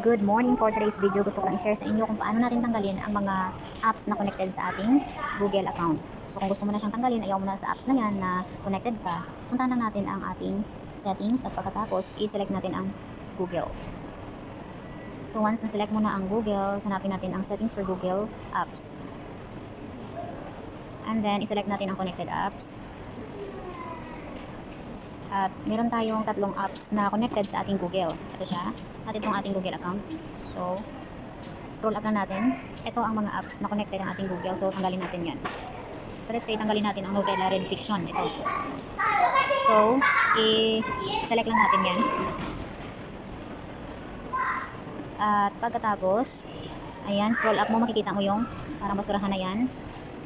Good morning for today's video. Gusto ko lang i-share sa inyo kung paano natin tanggalin ang mga apps na connected sa ating Google account. So kung gusto mo na siyang tanggalin, ayaw mo na sa apps na yan na connected ka, puntahan lang natin ang ating settings at pagkatapos i-select natin ang Google. So once na-select mo na ang Google, sanapin natin ang settings for Google Apps. And then i-select natin ang connected apps. At meron tayong tatlong apps na connected sa ating Google. Ito siya. At itong ating Google account. So, scroll up lang natin. Ito ang mga apps na connected ang ating Google. So, tanggalin natin yan. So, let's say, tanggalin natin ang novela Red Fiction. Ito. So, i-select lang natin yan. At pagkatapos, ayan, scroll up mo, makikita mo yung parang basurahan na yan.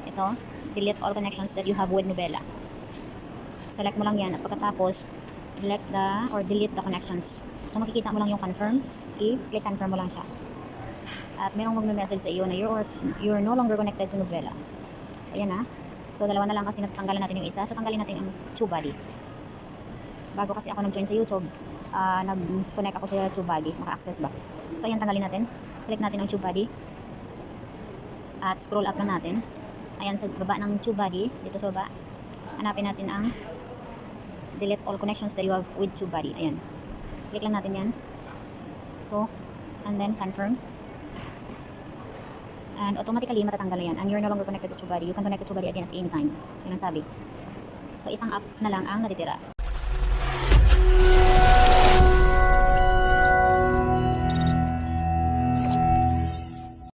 Ito, delete all connections that you have with Novella select mo lang yan. At pagkatapos select the or delete the connections. So makikita mo lang yung confirm. I-click confirm mo lang siya. At merong magme-message sa iyo na you're, you're no longer connected to Novella. So ayan na so dalawa na lang kasi natanggalan natin yung isa. So tanggalin natin ang TubeBuddy bago kasi ako nag-join sa YouTube ah, nag-connect ako sa TubeBuddy maka-access ba? So ayan tanggalin natin. Select natin ang TubeBuddy at scroll up lang natin. Ayan sa baba ng TubeBuddy dito sa baba hanapin natin ang delete all connections that you have with TubeBuddy. Ayan. Click lang natin yan. So, and then confirm. And automatically matatanggal na yan. And you're no longer connected to TubeBuddy. You can connect to TubeBuddy again at any time. Yun ang sabi. So, isang apps na lang ang natitira.